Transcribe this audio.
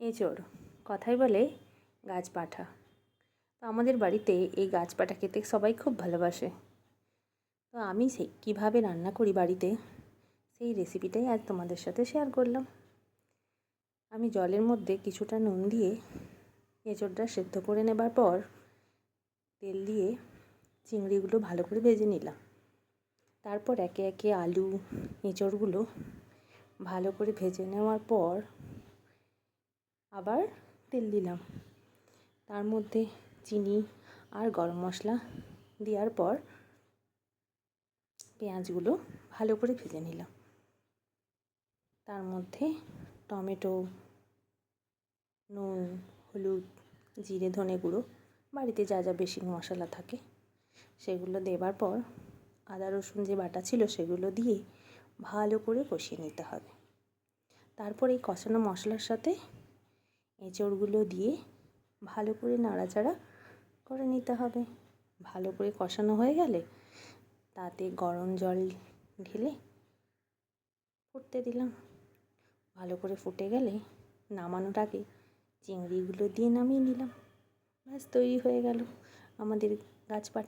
এঁচোড় কথাই বলে গাছ পাঠা তো আমাদের বাড়িতে এই গাছ পাঠা খেতে সবাই খুব ভালোবাসে। তো আমি সেই কীভাবে রান্না করি বাড়িতে, সেই রেসিপিটাই আজ তোমাদের সাথে শেয়ার করলাম। আমি জলের মধ্যে কিছুটা নুন দিয়ে এঁচোড়টা সেদ্ধ করে নেবার পর তেল দিয়ে চিংড়িগুলো ভালো করে ভেজে নিলাম। তারপর একে একে আলু এঁচোড়গুলো ভালো করে ভেজে নেওয়ার পর আবার তেল দিলাম। তার মধ্যে চিনি আর গরম মশলা দেওয়ার পর পেঁয়াজগুলো ভালো করে ভেজে নিলাম। তার মধ্যে টমেটো, নুন, হলুদ, জিরে, ধনে গুঁড়ো, বাড়িতে যা যা বেশি মশলা থাকে সেগুলো দেবার পর আদা, রসুন যে বাটা ছিল সেগুলো দিয়ে ভালো করে কষিয়ে নিতে হবে। তারপর এই কষানো মশলার সাথে এঁচড়গুলো দিয়ে ভালো করে নাড়াচাড়া করে নিতে হবে। ভালো করে কষানো হয়ে গেলে তাতে গরম জল ঢেলে ফুটতে দিলাম। ভালো করে ফুটে গেলে নামানোর আগে চিংড়িগুলো দিয়ে নামিয়ে নিলাম। ব্যাস, তৈরি হয়ে গেল আমাদের গাছপাট